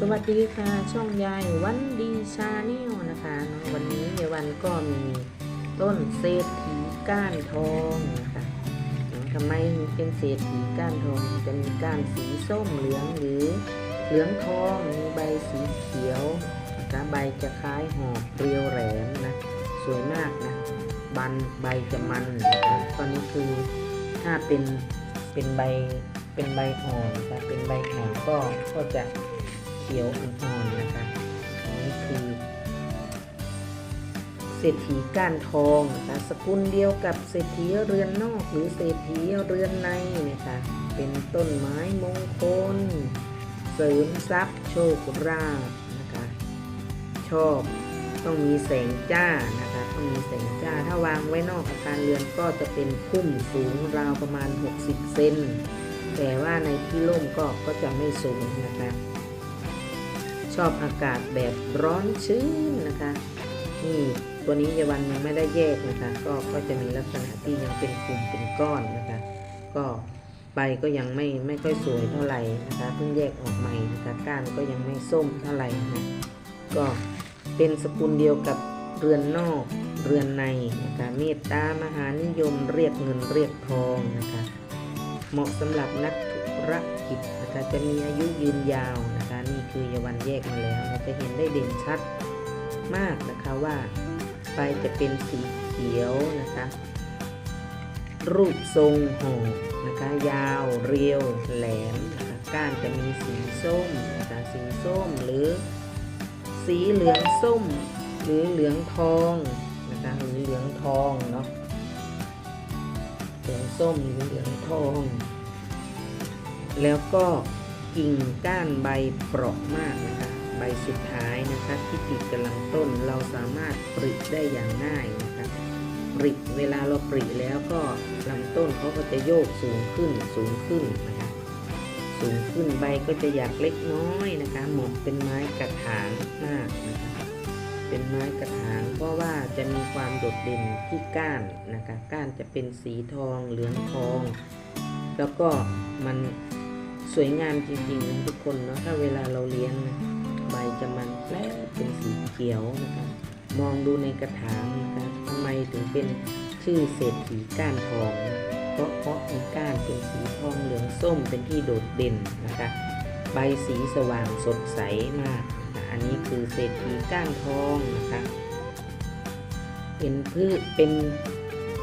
สวัสดีค่ะ ช่องยายวันดีชาแนลนะคะวันนี้ยายวันก็มีต้นเศรษฐีก้านทองนะคะทำไมเป็นเศรษฐีก้านทองจะมีก้านสีส้มเหลืองหรือเหลืองทองมีใบสีเขียวนะคะใบจะคล้ายหอกเรียวแหลมนะสวยมากนะบันใบจะมันนะคะตอนนี้คือถ้าเป็นเป็นใบเป็นใบอ่อนนะคะเป็นใบอ่อนก็ก็จะ เขียวอ่อนๆนะคะอันนี้คือเศรษฐีก้านทองนะคะสกุลเดียวกับเศรษฐีเรือนนอกหรือเศรษฐีเรือนในนะคะ เป็นต้นไม้มงคล เสริมทรัพย์โชคลาภนะคะ ชอบต้องมีแสงจ้านะคะต้องมีแสงจ้า ถ้าวางไว้นอกอาคารเรือนก็จะเป็นพุ่มสูงราวประมาณ 60 เซนแต่ว่าในที่ร่มก็ก็จะไม่สูงนะคะ ชอบอากาศแบบร้อนชื้นนะคะนี่ตัวนี้ยาวันยังไม่ได้แยกนะคะ ก็ก็จะมีลักษณะที่ยังเป็นกลุ่มเป็นก้อนนะคะ ก็ใบก็ยังไม่ไม่ค่อยสวยเท่าไหร่นะคะเพิ่งแยกออกใหม่นะคะก้านก็ยังไม่ส้มเท่าไหร่นะก็เป็นสกุลเดียวกับเรือนนอกเรือนในนะคะเมตตามหานิยมเรียกเงินเรียกทองนะคะ เหมาะสำหรับนักธุรกิจนะคะจะมีอายุยืนยาวนะคะนี่คือยาวันแยกมาแล้วเราจะเห็นได้เด่นชัดมากนะคะว่าใบจะเป็นสีเขียวนะคะ รูปทรงห่อนะคะยาวเรียวแหลมนะคะก้านจะมีสีส้มนะคะสีส้มหรือ สีเหลืองส้ม หรือเหลืองทองนะคะหรือเหลืองทองเนาะ เหลืองส้มหรือเหลืองทอง แล้วก็กิ่งก้านใบเปราะมากนะคะใบสุดท้ายนะคะที่ติดกับลำต้นเราสามารถปริได้อย่างง่ายนะคะปริเวลาเราปริแล้วก็ลำต้นเขาก็จะโยกสูงขึ้นสูงขึ้นนะคะสูงขึ้นใบก็จะอยากเล็กน้อยนะคะเหมาะเป็นไม้กระถางมากนะคะ เป็นไม้กระถาง เพราะว่าจะมีความโดดเด่นที่ก้านนะคะก้านจะเป็นสีทองเหลืองทอง แล้วก็มันสวยงามจริงๆนะทุกคนเนาะถ้าเวลาเราเลี้ยงนะใบจะมันแปลเป็นสีเขียวนะคะมองดูในกระถางนะคะทำไมถึงเป็นชื่อเศรษฐีก้านทอง เพราะเพราะมีก้านเป็นสีทองเหลืองส้มเป็นที่โดดเด่นนะคะ ใบสีสว่างสดใสมากนะอันนี้คือเศรษฐีก้านทองนะคะ เป็นพืชเป็น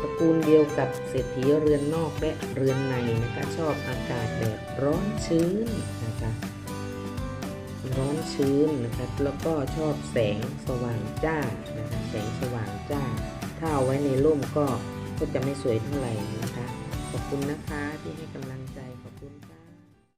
ตระกูลเดียวกับเศรษฐีเรือนนอกและเรือนในนะคะชอบอากาศแบบร้อนชื้นนะคะร้อนชื้นนะคะแล้วก็ชอบแสงสว่างจ้านะคะแสงสว่างจ้า ถ้าเอาไว้ในร่มก็ก็จะไม่สวยเท่าไหร่นะคะ ขอบคุณนะคะที่ให้กำลังใจขอบคุณค่ะ